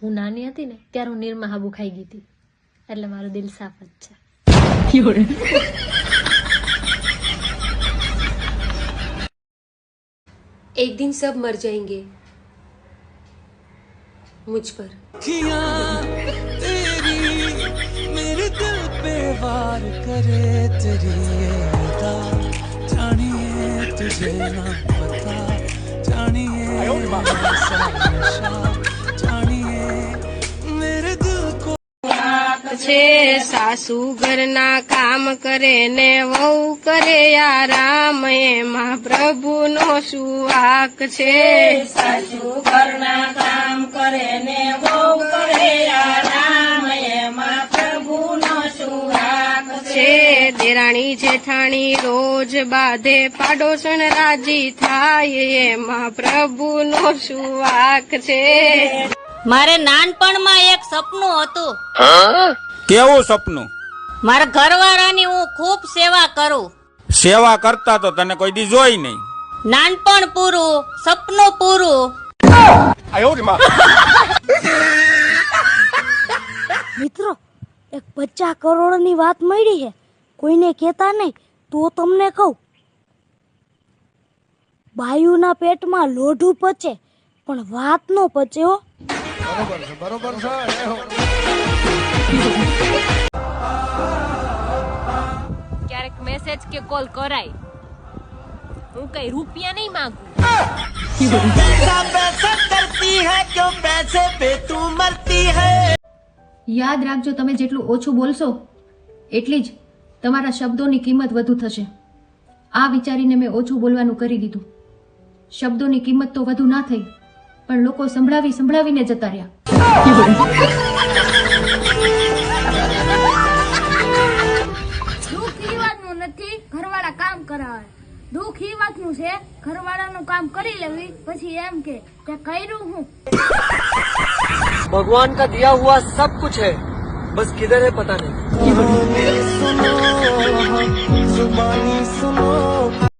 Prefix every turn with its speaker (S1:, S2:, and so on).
S1: હું નાની હતી ને ત્યારે હું નિરમા હાબુ ખાઈ ગઈ હતી એટલે મારું દિલ સાફ જ છે
S2: एक दिन सब मर जाएंगे मुझ पर
S3: अखियाँ तेरी मेरे दिल पे वार करे तेरी ये अदा जानिए तुझे ना
S4: છે સાસુ ઘરના કામ કરે ને વહુ કરે આરામ એમાં પ્રભુનો શું વાક છે? સાસુ ઘરના કામ કરે ને વહુ કરે આરામ એમાં પ્રભુનો શું વાક છે? દેરાણી જેઠાણી રોજ બાધે પાડોશણ રાજી થાય એમાં પ્રભુનો શું વાક છે?
S5: મારે નાનપણમાં એક સપનું હતું.
S6: કેવું સપનું?
S5: મારા ઘરવાળાની હું ખૂબ સેવા કરું.
S6: સેવા કરતા તો તને કોઈ દી જોઈ નહીં.
S5: નાનપણ પૂરું સપનું પૂરું.
S7: મિત્રો એક પચાસ કરોડની વાત મળી છે. કોઈને કહેતા નહીં તો તમને કહું. બાયુના પેટમાં લોઢું પચે પણ વાત નો પચે હો.
S1: ક્યારેક મેસેજ કે કોલ કરાય. હું કઈ રૂપિયા નહીં માંગુ.
S8: યાદ રાખજો, તમે જેટલું ઓછું બોલશો, એટલી જ તમારા શબ્દોની કિંમત વધુ થશે. આ વિચારીને મેં ઓછું બોલવાનું કરી દીધું. શબ્દોની કિંમત તો વધુ ના થઈ, પણ લોકો સંભળાવી સંભળાવીને જતા રહ્યા.
S7: નથી ઘરવાળા કામ કરાવે. દુઃખ એ વાતનું છે ઘરવાળાનું કામ કરી લેવી પછી એમ કે તે કર્યું હું.
S9: ભગવાન કા દિયા હુઆ સબ કુછ હૈ બસ કિધર
S3: હૈ પતા નહીં.